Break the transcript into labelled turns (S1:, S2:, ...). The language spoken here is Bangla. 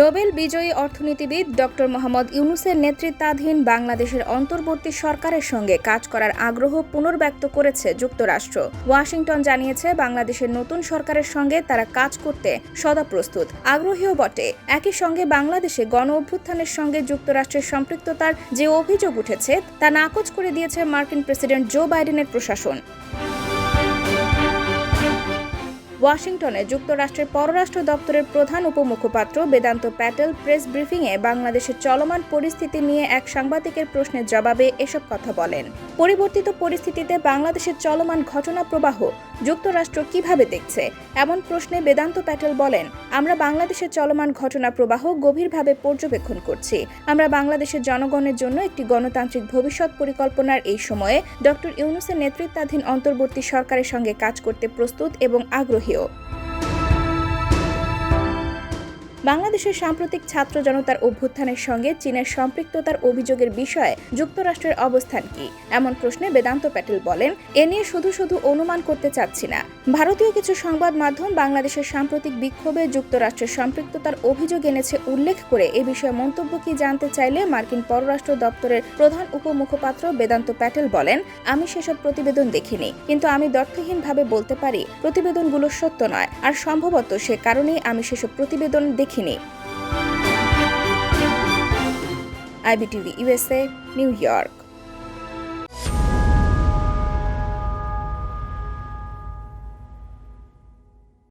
S1: নোবেল বিজয়ী অর্থনীতিবিদ ডক্টর মোহাম্মদ ইউনুসের নেতৃত্বাধীন বাংলাদেশের অন্তর্বর্তী সরকারের সঙ্গে কাজ করার আগ্রহ পুনর্ব্যক্ত করেছে যুক্তরাষ্ট্র। ওয়াশিংটন জানিয়েছে, বাংলাদেশের নতুন সরকারের সঙ্গে তারা কাজ করতে সদা প্রস্তুত আগ্রহীও বটে। একই সঙ্গে বাংলাদেশে গণ অভ্যুত্থানের সঙ্গে যুক্তরাষ্ট্রের সম্পৃক্ততার যে অভিযোগ উঠেছে, তা নাকচ করে দিয়েছে মার্কিন প্রেসিডেন্ট জো বাইডেনের প্রশাসন। ওয়াশিংটনে যুক্তরাষ্ট্রের পররাষ্ট্র দপ্তরের প্রধান উপমুখপাত্র বেদান্ত প্যাটেল প্রেস ব্রিফিংয়ে বাংলাদেশের চলমান পরিস্থিতি নিয়ে এক সাংবাদিকের প্রশ্নের জবাবে এসব কথা বলেন। পরিবর্তিত পরিস্থিতিতে বাংলাদেশের চলমান ঘটনা প্রবাহ যুক্তরাষ্ট্র কীভাবে দেখছে? এমন প্রশ্নে বেদান্ত প্যাটেল বলেন, আমরা বাংলাদেশের চলমান ঘটনা প্রবাহ গভীরভাবে পর্যবেক্ষণ করছি। আমরা বাংলাদেশের জনগণের জন্য একটি গণতান্ত্রিক ভবিষ্যৎ পরিকল্পনার এই সময়ে ডক্টর ইউনুসের নেতৃত্বাধীন অন্তর্বর্তী সরকারের সঙ্গে কাজ করতে প্রস্তুত এবং আগ্রহীও বাংলাদেশের সাম্প্রতিক ছাত্র জনতার অভ্যুত্থানের সঙ্গে চীনের সম্পৃক্ততার অভিযোগের বিষয়ে যুক্তরাষ্ট্রের অবস্থান কি? এমন প্রশ্নে বেদান্ত প্যাটেল বলেন, এ নিয়ে শুধু শুধু অনুমান করতে চাচ্ছি না। ভারতীয় কিছু সংবাদ মাধ্যম বাংলাদেশের সাম্প্রতিক বিক্ষোভে যুক্তরাষ্ট্রের সম্পৃক্ততার অভিযোগ এনেছে উল্লেখ করে এ বিষয়ে মন্তব্য কি জানতে চাইলে মার্কিন পররাষ্ট্র দপ্তরের প্রধান উপমুখপাত্র বেদান্ত প্যাটেল বলেন, আমি সেসব প্রতিবেদন দেখিনি, কিন্তু আমি দ্ব্যর্থহীনভাবে বলতে পারি, প্রতিবেদনগুলো সত্য নয়। আর সম্ভবত সে কারণেই আমি সেসব প্রতিবেদন দেখিনি। IBTV USA New York.